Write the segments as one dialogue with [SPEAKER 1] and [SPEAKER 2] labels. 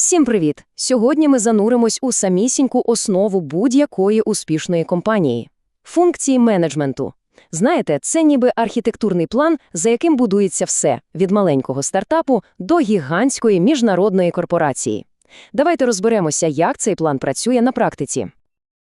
[SPEAKER 1] Всім привіт! Сьогодні ми зануримось у самісіньку основу будь-якої успішної компанії – функції менеджменту. Знаєте, це ніби архітектурний план, за яким будується все – від маленького стартапу до гігантської міжнародної корпорації. Давайте розберемося, як цей план працює на практиці.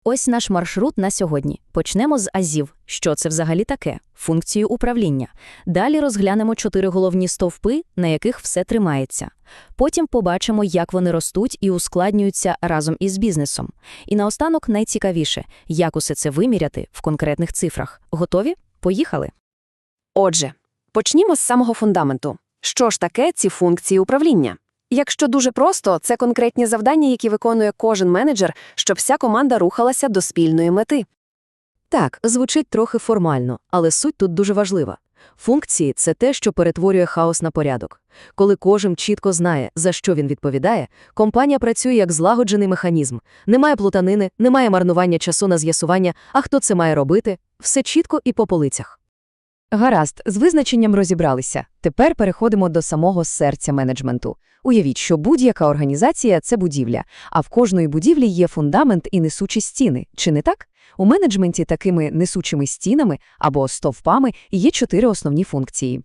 [SPEAKER 2] Ось наш маршрут на сьогодні. Почнемо з АЗІВ. Що це взагалі таке? Функцію управління. Далі розглянемо чотири головні стовпи, на яких все тримається. Потім побачимо, як вони ростуть і ускладнюються разом із бізнесом. І наостанок найцікавіше – як усе це виміряти в конкретних цифрах. Готові? Поїхали!
[SPEAKER 1] Отже, почнімо з самого фундаменту. Що ж таке ці функції управління? Якщо дуже просто, це конкретні завдання, які виконує кожен менеджер, щоб вся команда рухалася до спільної мети. Так, звучить трохи формально, але суть тут дуже важлива. Функції – це те, що перетворює хаос на порядок. Коли кожен чітко знає, за що він відповідає, компанія працює як злагоджений механізм. Немає плутанини, немає марнування часу на з'ясування, а хто це має робити – все чітко і по полицях.
[SPEAKER 3] Гаразд, з визначенням розібралися. Тепер переходимо до самого серця менеджменту. Уявіть, що будь-яка організація – це будівля, а в кожної будівлі є фундамент і несучі стіни. Чи не так? У менеджменті такими несучими стінами або стовпами є чотири основні функції.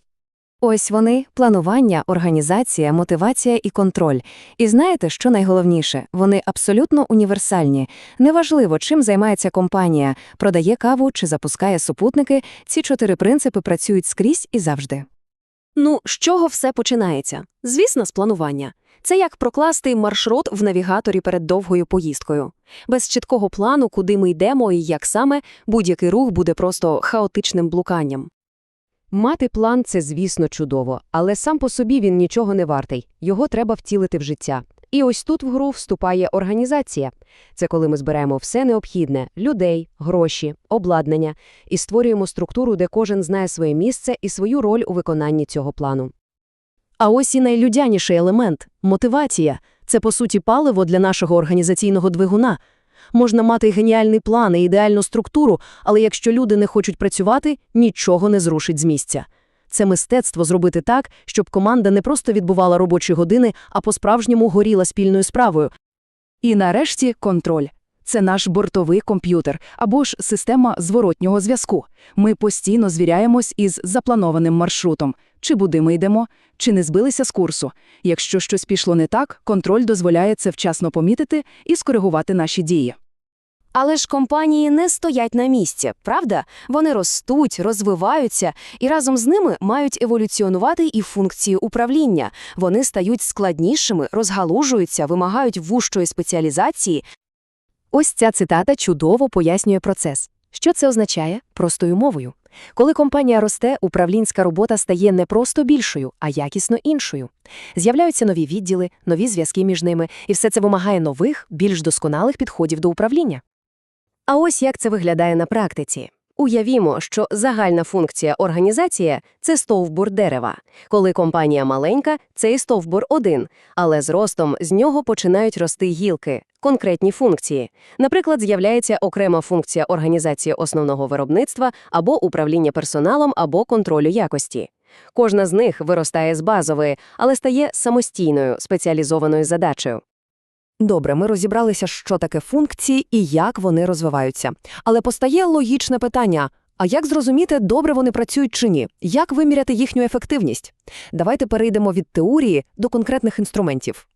[SPEAKER 1] Ось вони – планування, організація, мотивація і контроль. І знаєте, що найголовніше? Вони абсолютно універсальні. Неважливо, чим займається компанія – продає каву чи запускає супутники, ці чотири принципи працюють скрізь і завжди. Ну, з чого все починається? Звісно, з планування. Це як прокласти маршрут в навігаторі перед довгою поїздкою. Без чіткого плану, куди ми йдемо і як саме, будь-який рух буде просто хаотичним блуканням.
[SPEAKER 3] Мати план – це, звісно, чудово, але сам по собі він нічого не вартий. Його треба втілити в життя. І ось тут в гру вступає організація. Це коли ми збираємо все необхідне – людей, гроші, обладнання – і створюємо структуру, де кожен знає своє місце і свою роль у виконанні цього плану.
[SPEAKER 1] А ось і найлюдяніший елемент – мотивація. Це, по суті, паливо для нашого організаційного двигуна. Можна мати геніальний план і ідеальну структуру, але якщо люди не хочуть працювати, нічого не зрушить з місця. Це мистецтво зробити так, щоб команда не просто відбувала робочі години, а по-справжньому горіла спільною справою.
[SPEAKER 4] І нарешті контроль. Це наш бортовий комп'ютер або ж система зворотнього зв'язку. Ми постійно звіряємось із запланованим маршрутом, чи буди ми йдемо, чи не збилися з курсу. Якщо щось пішло не так, контроль дозволяє це вчасно помітити і скоригувати наші дії.
[SPEAKER 1] Але ж компанії не стоять на місці, правда? Вони ростуть, розвиваються, і разом з ними мають еволюціонувати і функції управління. Вони стають складнішими, розгалужуються, вимагають вужчої спеціалізації. Ось ця цитата чудово пояснює процес. Що це означає? Простою мовою. Коли компанія росте, управлінська робота стає не просто більшою, а якісно іншою. З'являються нові відділи, нові зв'язки між ними, і все це вимагає нових, більш досконалих підходів до управління. А ось як це виглядає на практиці. Уявімо, що загальна функція організація – це стовбур дерева. Коли компанія маленька, цей стовбур один, але з ростом з нього починають рости гілки, конкретні функції. Наприклад, з'являється окрема функція організації основного виробництва або управління персоналом, або контролю якості. Кожна з них виростає з базової, але стає самостійною, спеціалізованою задачею. Добре, ми розібралися, що таке функції і як вони розвиваються. Але постає логічне питання. А як зрозуміти, добре вони працюють чи ні? Як виміряти їхню ефективність? Давайте перейдемо від теорії до конкретних інструментів.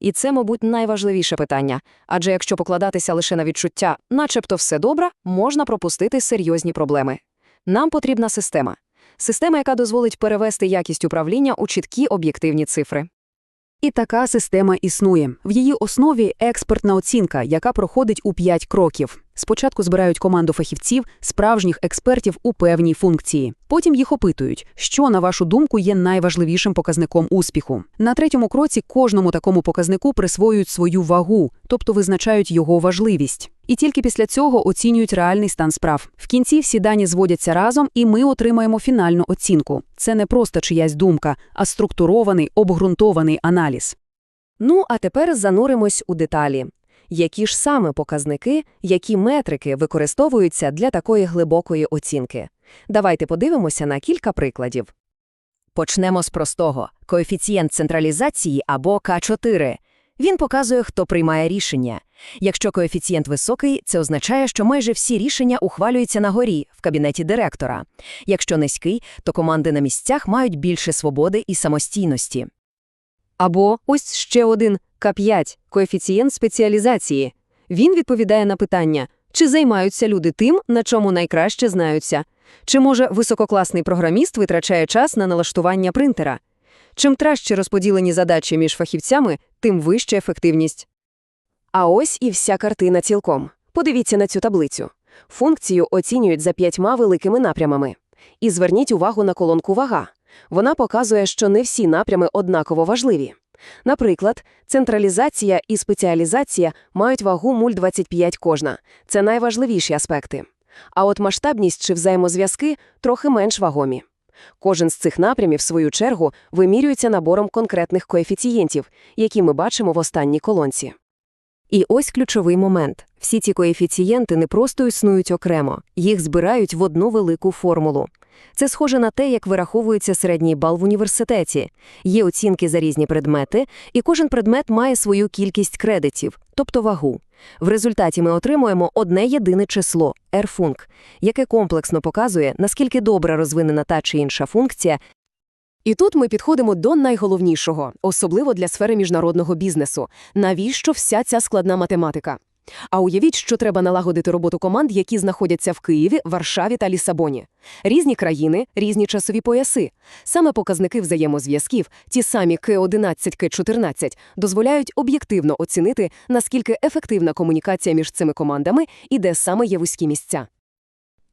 [SPEAKER 1] І це, мабуть, найважливіше питання. Адже якщо покладатися лише на відчуття, начебто все добре, можна пропустити серйозні проблеми. Нам потрібна система. Система, яка дозволить перевести якість управління у чіткі об'єктивні цифри.
[SPEAKER 4] І така система існує. В її основі експертна оцінка, яка проходить у 5 кроків. Спочатку збирають команду фахівців, справжніх експертів у певній функції. Потім їх опитують, що, на вашу думку, є найважливішим показником успіху. На третьому кроці кожному такому показнику присвоюють свою вагу, тобто визначають його важливість. І тільки після цього оцінюють реальний стан справ. В кінці всі дані зводяться разом, і ми отримаємо фінальну оцінку. Це не просто чиясь думка, а структурований, обґрунтований аналіз.
[SPEAKER 1] Ну, а тепер зануримось у деталі. Які ж саме показники, які метрики використовуються для такої глибокої оцінки? Давайте подивимося на кілька прикладів. Почнемо з простого – коефіцієнт централізації або К4.
[SPEAKER 5] Він показує, хто приймає рішення. Якщо коефіцієнт високий, це означає, що майже всі рішення ухвалюються на горі, в кабінеті директора. Якщо низький, то команди на місцях мають більше свободи і самостійності.
[SPEAKER 3] Або ось ще один К5 – коефіцієнт спеціалізації. Він відповідає на питання, чи займаються люди тим, на чому найкраще знаються. Чи, може, висококласний програміст витрачає час на налаштування принтера? Чим краще розподілені задачі між фахівцями, тим вища ефективність. А ось і вся картина цілком. Подивіться на цю таблицю. Функцію оцінюють за п'ятьма великими напрямами. І зверніть увагу на колонку «Вага». Вона показує, що не всі напрями однаково важливі. Наприклад, централізація і спеціалізація мають вагу 0,25 кожна. Це найважливіші аспекти. А от масштабність чи взаємозв'язки трохи менш вагомі. Кожен з цих напрямів, в свою чергу, вимірюється набором конкретних коефіцієнтів, які ми бачимо в останній колонці. І ось ключовий момент. Всі ці коефіцієнти не просто існують окремо, їх збирають в одну велику формулу. Це схоже на те, як вираховується середній бал в університеті. Є оцінки за різні предмети, і кожен предмет має свою кількість кредитів, тобто вагу. В результаті ми отримуємо одне єдине число – R-функ, яке комплексно показує, наскільки добре розвинена та чи інша функція. І тут ми підходимо до найголовнішого, особливо для сфери міжнародного бізнесу. Навіщо вся ця складна математика? А уявіть, що треба налагодити роботу команд, які знаходяться в Києві, Варшаві та Лісабоні. Різні країни, різні часові пояси. Саме показники взаємозв'язків, ті самі К11, К14, дозволяють об'єктивно оцінити, наскільки ефективна комунікація між цими командами і де саме є вузькі місця.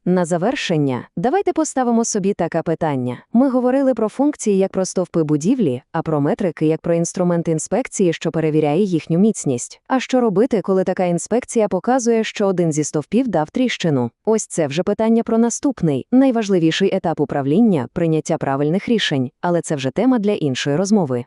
[SPEAKER 1] На завершення, давайте поставимо собі таке питання. Ми говорили про функції як про стовпи будівлі, а про метрики як про інструмент інспекції, що перевіряє їхню міцність. А що робити, коли така інспекція показує, що один зі стовпів дав тріщину? Ось це вже питання про наступний, найважливіший етап управління прийняття правильних рішень, але це вже тема для іншої розмови.